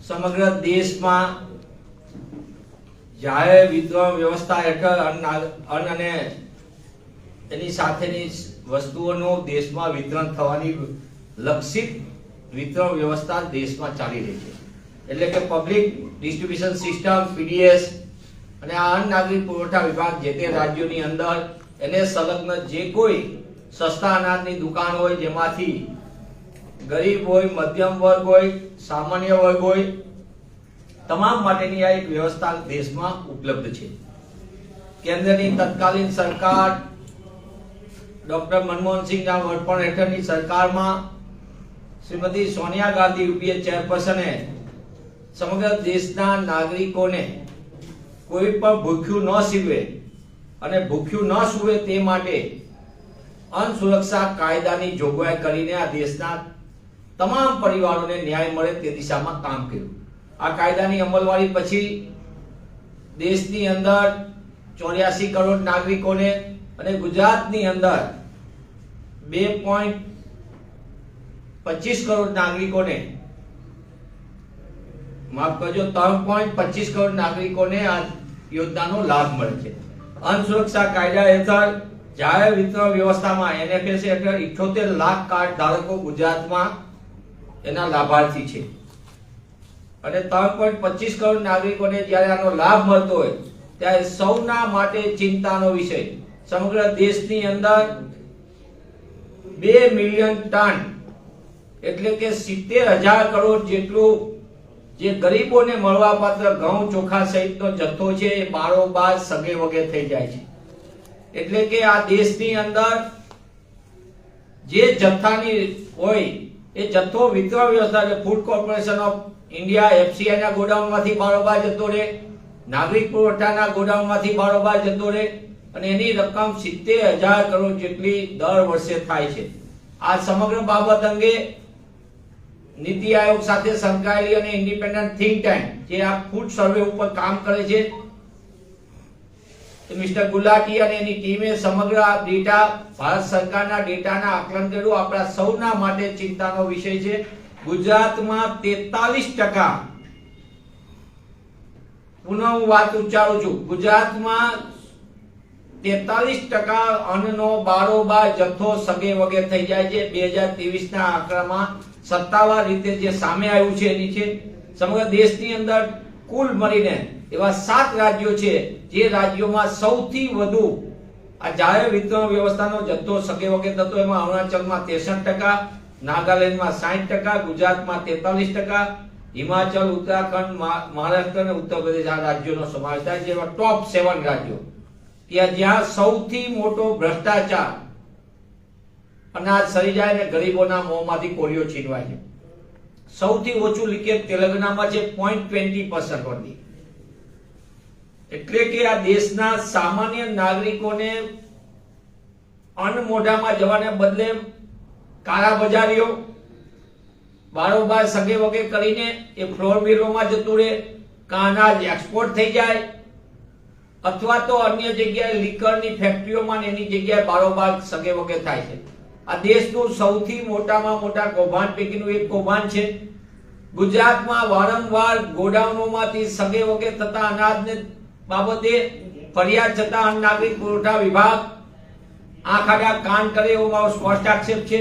સમગ્ર દેશમાં જાહેર વિતરણ વ્યવસ્થા હેઠળ અન્ન અને એની સાથેની વસ્તુઓનું દેશમાં વિતરણ થવાની લક્ષિત વિતરણ વ્યવસ્થા દેશમાં ચાલી રહી છે. એટલે કે પબ્લિક ડિસ્ટ્રીબ્યુશન સિસ્ટમ પીડીએસ અને આ અન્ન નાગરિક પુરવઠા વિભાગ જે તે રાજ્યોની અંદર એને સંલગ્ન જે કોઈ સસ્તા અનાજની દુકાન હોય જેમાંથી ગરીબ હોય, મધ્યમ વર્ગ હોય, સામાન્ય વર્ગ હોય, તમામ માટેની આ એક વ્યવસ્થા દેશમાં ઉપલબ્ધ છે. કેન્દ્રની તત્કાલીન સરકાર, ડોક્ટર મનમોહનસિંહના વડપણ હેઠળની સરકારમાં શ્રીમતી સોનિયા ગાંધી યુપીએ ચેરપર્સને સમગ્ર દેશના નાગરિકોને કોઈ પણ ભૂખ્યું ન સીવે અને ભૂખ્યું ન સૂવે તે માટે અન્ન સુરક્ષા કાયદાની જોગવાઈ કરીને આ દેશના તમામ પરિવારોને ન્યાય મળે તે દિશામાં કામ કર્યું. આ કાયદાની અમલવારી પછી દેશની અંદર ચોર્યાસી કરોડ નાગરિકોને અને ગુજરાતની અંદર બે પોઈન્ટ પચીસ કરોડ નાગરિકોને, માફ કરજો, ત્રણ પોઈન્ટ પચીસ કરોડ નાગરિકોને આ યોજનાનો લાભ મળે છે. અન્ન સુરક્ષા કાયદા હેઠળ જાહેર વિતરણ વ્યવસ્થામાં એનએફએસ હેઠળ 78 લાખ કાર્ડ ધારકો ગુજરાતમાં એના લાભાર્થી છે. અને ત્રણ પોઈન્ટ પચીસ કરોડ નાગરિકોને જ્યારે આનો લાભ મળતો હોય, ત્યારે સૌના માટે ચિંતાનો વિષય. સમગ્ર દેશની અંદર બે મિલિયન ટન, એટલે કે સિત્તેર હજાર કરોડ જેટલું જે ગરીબોને મળવાપાત્ર ઘઉં, ચોખા સહિતનો જથ્થો છે, એ બારોબાર સગે વગે થઈ જાય છે. એટલે કે આ દેશની અંદર જે જથ્થાની હોય એ જથ્થો વિતરણ વ્યવસ્થા એટલે food corporation of India FCI ના ગોડાઉનમાંથી બારોબાર જતો રહે. નાગરિક પુરવઠાના ગોડાઉનમાંથી બારોબાર જતો રહે અને એની રકમ સિત્તેર હજાર કરોડ જેટલી દર વર્ષે થાય છે. આ સમગ્ર બાબત અંગે નીતિ આયોગ સાથે સંકળાયેલી અને ઇન્ડિપેન્ડન્ટ થિંક ટેન્ક જે આ ફૂડ સર્વે ઉપર કામ કરે છે મિસ્ટર ગુલાટી અને એની ટીમે સમગ્ર ડેટા ભારત સરકારના ડેટાના આકલન કર્યું. આપણા સૌના માટે ચિંતાનો વિષય છે. ગુજરાતમાં 43% ટકા પુનઃ હું વાત ઉચ્ચારું છું. ગુજરાતમાં તેતાલીસ ટકા અન્નનો બારોબાર જથ્થો સગે વગે થઈ જાય છે. બે હજાર ત્રેવીસ ના આંકડામાં સત્તાવાર રીતે જે સામે આવ્યું છે એની છે. સમગ્ર દેશની અંદર કુલ મળીને એવા સાત રાજ્યો છે જે રાજ્યોમાં સૌથી વધુ આ જાહેર વિતરણ વ્યવસ્થાનો જથ્થો સગે વગે થતો એમાં અરુણાચલમાં ત્રેસઠ ટકા, નાગાલેન્ડમાં સાઠ ટકા, ગુજરાતમાં તેતાલીસ ટકા, હિમાચલ, ઉત્તરાખંડ મહારાષ્ટ્ર અને ઉત્તર પ્રદેશ આ રાજ્યોનો સમાવેશ થાય છે. એવા ટોપ સેવન રાજ્યો. ત્યાં જ્યાં સૌથી મોટો ભ્રષ્ટાચાર અનાજ સરી જાય ને ગરીબોના મોંમાંથી કોળીઓ છીનવાય છે. સૌથી ઓછું લીકેજ તેલંગાણામાં છે પોઈન્ટ ટ્વેન્ટી પર્સન્ટ only. એટલે કે આ દેશના સામાન્ય નાગરિકોને અન્નમોઢામાં જવાને બદલે કાળા બજારીઓ બારોબાર સગે વગે કરીને એ ફ્લોર મિલોમાં જતું રહે, કાં અનાજ એક્સપોર્ટ થઈ જાય, અથવા તો અન્ય જગ્યાએ લીકરની ફેક્ટરીઓમાં એની જગ્યાએ બારોબાર સગે વગે થાય છે આ દેશનું સૌથી મોટામાં મોટા કૌભાંડ પૈકીનું એક કૌભાંડ છે. ગુજરાતમાં વારંવાર ગોડાઉનોમાંથી સગે વગે થતા અનાજને બાબતે ફરિયાદ છતાં અન્ન નાગરિક પુરવઠા વિભાગ આંખ આડા કાન કરે એવો મારો સ્પષ્ટ આક્ષેપ છે.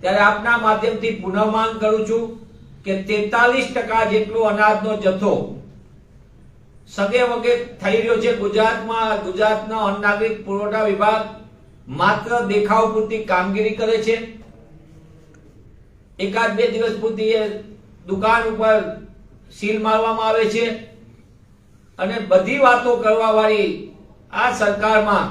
ત્યારે આપના માધ્યમથી પુનઃ માંગ કરું છું કે તેતાલીસ ટકા જેટલો અનાજનો જથ્થો સગે વગે થઈ રહ્યો છે ગુજરાતમાં. ગુજરાતનો અન્ન નાગરિક પુરવઠા વિભાગ માત્ર દેખાવ પૂરતી કામગીરી કરે છે. એકાદ બે દિવસ પૂરતી દુકાન ઉપર સીલ મારવામાં આવે છે. અને બધી વાતો કરવા વાળી આ સરકારમાં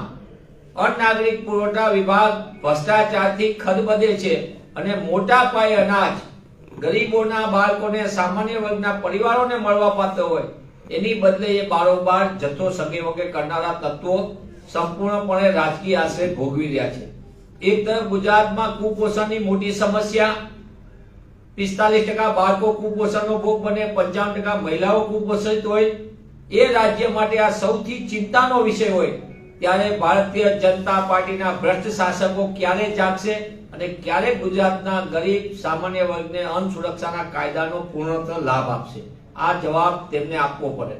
અનાગરિક પુરવઠા વિભાગ ભ્રષ્ટાચારથી ખદબદે છે અને મોટા પાયે અનાજ ગરીબોના બાળકોને સામાન્ય વર્ગના પરિવારોને મળવા પાત્ર હોય. એની બદલે એ બારોબાર જથ્થો સગે વગે કરનારા તત્વો સંપૂર્ણપણે રાજકીય આશ્રય ભોગવી રહ્યા છે. એક તરફ ગુજરાતમાં કુપોષણની મોટી સમસ્યા, પિસ્તાલીસ ટકા બાળકો કુપોષણનો ભોગ બને, પંચાવન ટકા મહિલાઓ કુપોષિત હોય, એ રાજ્ય માટે આ સૌથી ચિંતાનો વિષય હોય, ત્યારે ભારતીય જનતા પાર્ટીના ભ્રષ્ટ શાસકો ક્યારે જાગશે અને ક્યારે ગુજરાતના ગરીબ સામાન્ય વર્ગને અન્ન સુરક્ષાના કાયદાનો પૂર્ણતઃ લાભ આપશે? આ જવાબ તેમને આપવો પડે.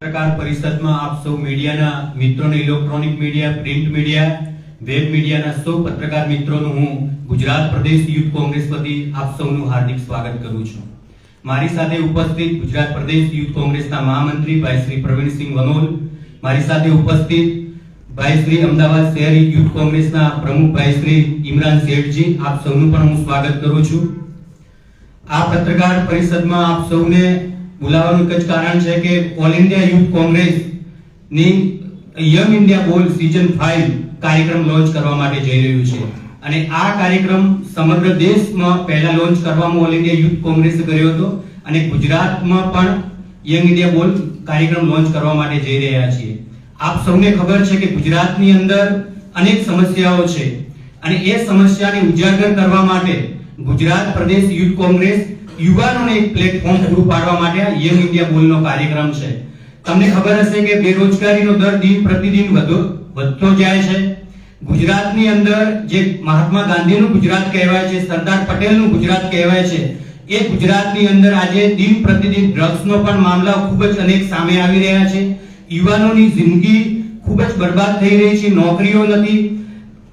પત્રકાર પરિષદમાં આપ સૌ મીડિયાના મિત્રોને electronic media, print media, web મીડિયાના સૌ પત્રકાર મિત્રોનું હું ગુજરાત પ્રદેશ યુથ કોંગ્રેસ વતી આપ સૌનું હાર્દિક સ્વાગત કરું છું. મારી સાથે ઉપસ્થિત ગુજરાત પ્રદેશ યુથ કોંગ્રેસના મહામંત્રી ભાઈ શ્રી પ્રવીણસિંહ વનોલ, મારી સાથે ઉપસ્થિત ભાઈ શ્રી અમદાવાદ શહેરી યુથ કોંગ્રેસના પ્રમુખ ભાઈ શ્રી ઇમરાન શેઠજી, આપ સૌનું પણ હું સ્વાગત કરું છું. આ પત્રકાર પરિષદમાં આપ સૌને બોલાવવાનું એક જ કારણ છે કે ઓલ ઇન્ડિયા યુથ કોંગ્રેસની young India Bol season five કાર્યક્રમ લોન્ચ કરવા માટે જઈ રહ્યું છે. અને આ કાર્યક્રમ સમગ્ર દેશમાં પહેલા લોન્ચ કરવામાં ઓલ ઇન્ડિયા યુથ કોંગ્રેસે કર્યો હતો અને ગુજરાતમાં પણ યંગ ઇન્ડિયા બોલ કાર્યક્રમ લોન્ચ કરવા માટે જઈ રહ્યા છીએ. આપ સૌને ખબર છે કે ગુજરાતની અંદર અનેક સમસ્યાઓ છે. અને એ સમસ્યાને ઉજાગર કરવા માટે ગુજરાત પ્રદેશ યુથ કોંગ્રેસ યુવાનોને એક પ્લેટફોર્મ પૂરું પાડવા માટે આ યંગ ઇન્ડિયા બોલનો કાર્યક્રમ છે. તમને ખબર હશે કે બેરોજગારીનો દર દિન પ્રતિદિન વધુ વધતો જાય છે. ગુજરાતની અંદર જે મહાત્મા ગાંધીનું ગુજરાત કહેવાય છે, સરદાર પટેલનું ગુજરાત કહેવાય છે, એ ગુજરાતની અંદર આજે દિન પ્રતિદિન ડ્રગ્સનો પણ મામલા ખૂબ જ અનેક સામે આવી રહ્યા છે. યુવાનોની જિંદગી ખૂબ જ બરબાદ થઈ રહી છે, નોકરીઓ નથી.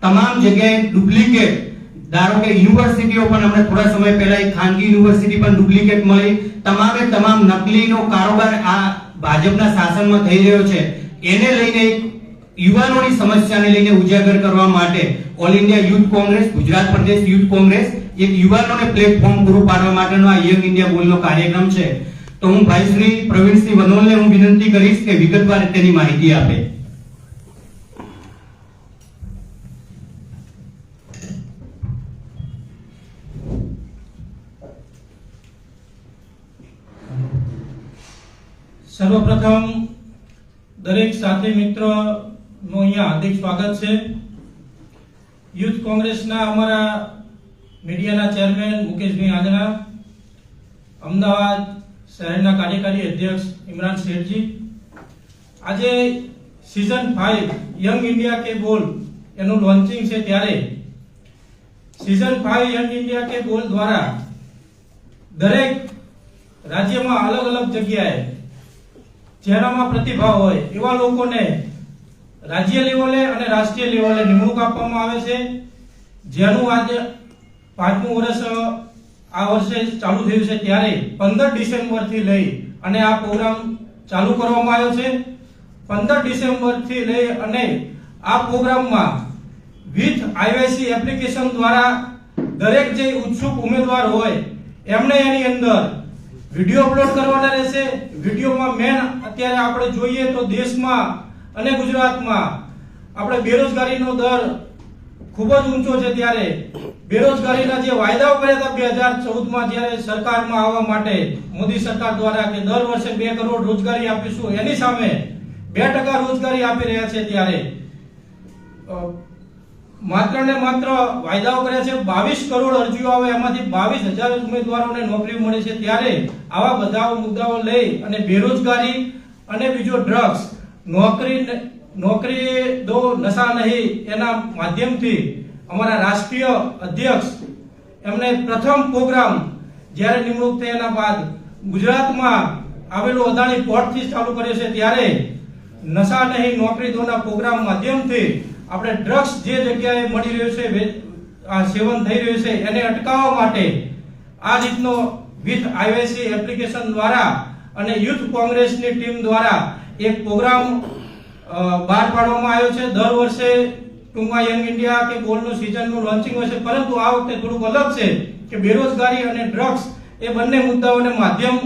તમામ જગ્યાએ ડુપ્લિકેટ ધારો કે યુનિવર્સિટીઓ પણ હમણાં થોડા સમય પહેલા એક ખાનગી યુનિવર્સિટી પણ ડુપ્લિકેટ મળી. તમામે તમામ નકલીનો કારોબાર આ ભાજપના શાસનમાં થઈ રહ્યો છે. એને લઈને એક યુવાનોની સમસ્યાને લઈને ઉજાગર કરવા માટે all India youth Congress Gujarat Pradesh youth Congress એક યુવાનોને પ્લેટફોર્મ પૂરું પાડવા માટેનો આ યંગ ઇન્ડિયા બોલનો કાર્યક્રમ છે. તો હું ભાઈ શ્રી પ્રવીણસિંહ વનોલને હું વિનંતી કરીશ કે વિગતવાર તેની માહિતી આપે. સર્વપ્રથમ દરેક સાથી મિત્રનું અહીંયા હાર્દિક સ્વાગત છે. યુથ કોંગ્રેસના અમારા મીડિયાના ચેરમેન મુકેશભાઈ આજના અમદાવાદ શહેરના કાર્યકારી અધ્યક્ષ ઇમરાન શેઠજી. આજે સિઝન ફાઇવ યંગ ઇન્ડિયા કે બોલ એનું લોન્ચિંગ છે ત્યારે. સિઝન ફાઇવ યંગ ઇન્ડિયા કે બોલ દ્વારા દરેક રાજ્યમાં અલગ અલગ જગ્યાએ જેનામાં પ્રતિભા હોય, એવા લોકોને રાજ્ય લેવલે અને રાષ્ટ્રીય લેવલે નિમણૂક આપવામાં આવે છે. જેનું આજે પાંચમું વર્ષ આ વર્ષે ચાલુ થયું છે ત્યારે પંદર ડિસેમ્બરથી લઈ અને આ પ્રોગ્રામ ચાલુ કરવામાં આવ્યો છે. પંદર ડિસેમ્બરથી લઈ અને આ પ્રોગ્રામમાં વિથ આઈવાયસી એપ્લિકેશન દ્વારા દરેક જે ઉત્સુક ઉમેદવાર હોય એમણે એની અંદર વીડિયો અપલોડ કરવાના રહેશે. વિડીયોમાં મેન અત્યારે આપણે જોઈએ તો દેશમાં અને ગુજરાતમાં આપણે બેરોજગારીનો દર ખૂબ જ ઊંચો છે ત્યારે. બેરોજગારીના જે વાયદાઓ કર્યા હતા બે હજાર ચૌદમાં જ્યારે સરકારમાં આવવા માટે મોદી સરકાર દ્વારા કે દર વર્ષે બે કરોડ રોજગારી આપીશું, એની સામે બે ટકા રોજગારી આપી રહ્યા છે ત્યારે. માત્ર ને માત્ર વાયદાઓ કર્યા છે, બાવીસ કરોડ અરજીઓ આવે, એમાંથી બાવીસ હજાર ઉમેદવારોને નોકરી મળે છે. ત્યારે આવા બધા મુદ્દાઓ લઈ અને બેરોજગારી અને બીજો ડ્રગ્સ નોકરી નોકરી દો નશા નહીં એના માધ્યમથી અમારા રાષ્ટ્રીય અધ્યક્ષ, એમને પ્રથમ પ્રોગ્રામ જ્યારે નિમણૂક થઈ એના બાદ ગુજરાતમાં આવેલું અદાણી પોર્ટથી ચાલુ કર્યો છે ત્યારે નશા નહીં, નોકરી દોના પ્રોગ્રામ માધ્યમથી આપણે ડ્રગ્સ જે જગ્યાએ મળી રહ્યું છે આ સેવન થઈ રહ્યું છે, એને અટકાવવા માટે આ રીતનો વિથ આઈવાયસી એપ્લિકેશન દ્વારા અને યુથ કોંગ્રેસની ટીમ દ્વારા એક પ્રોગ્રામ બહાર પાડવામાં આવ્યો છે. દર વર્ષે ટૂંકમાં યંગ ઇન્ડિયા કે ગોલ્ડનું સિઝનનું લોન્ચિંગ હોય છે. પરંતુ આ વખતે થોડુંક અલગ છે કે બેરોજગારી અને ડ્રગ્સ એ બંને મુદ્દાઓને માધ્યમ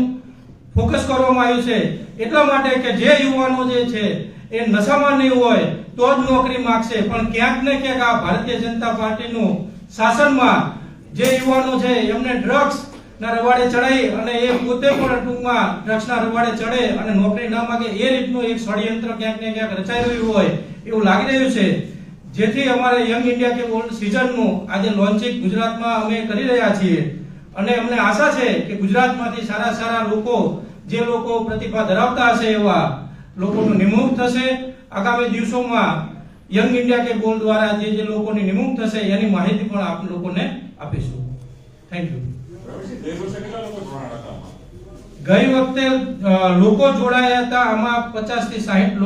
ફોકસ કરવામાં આવ્યું છે. એટલા માટે કે જે યુવાનો જે છે એ નશામાં નહીં હોય તો જ નોકરી માગશે. પણ ક્યાંક ને ક્યાંક આ ભારતીય જનતા પાર્ટીનું શાસનમાં જે યુવાનો છે એમને ડ્રગ્સ ના રવાડે ચડાઈ અને એ પોતે પણ ટૂંકમાં ડ્રગ્સના રવાડે ચડે અને નોકરી ના માંગે એ રીતનું એક ષડયંત્ર ક્યાંક ને ક્યાંક રચાઈ રહ્યું હોય એવું લાગી રહ્યું છે. જેથી અમારે યંગ ઇન્ડિયા કે ગોલ્ડ સિઝનનું આજે લોન્ચિંગ ગુજરાતમાં અમે કરી રહ્યા છીએ. અને અમને આશા છે કે ગુજરાતમાંથી સારા સારા લોકો, જે લોકો પ્રતિભા ધરાવતા હશે એવા લોકોનું નિમણૂક થશે. આગામી દિવસોમાં યંગ ઇન્ડિયા કે ગોલ દ્વારા જે જે લોકોની નિમણૂક થશે એની માહિતી પણ આપ લોકોને આપીશું. Thank you. ગઈ વખતે લોકો જોડાયા હતા આમાં પચાસથી સાહીઠ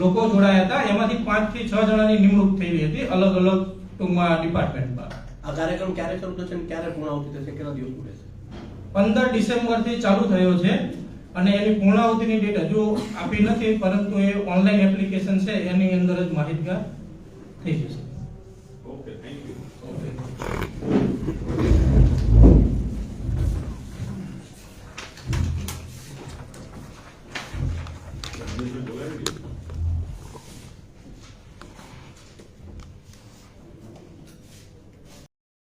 લોકો જોડાયા હતા. એમાંથી પાંચથી છ જણાની નિમણૂક થયેલી હતી અલગ અલગ ટૂંકમાં ડિપાર્ટમેન્ટમાં. આ કાર્યક્રમ ક્યારે શરૂ થશે ક્યારે પૂર્ણાહુતિ થશે? કેટલા દિવસ છે? પંદર ડિસેમ્બરથી ચાલુ થયો છે અને એની પૂર્ણાહુતિની ડેટ હજુ આપી નથી પરંતુ એ ઓનલાઈન એપ્લિકેશન છે એની અંદર જ માહિતગાર થઈ જશે.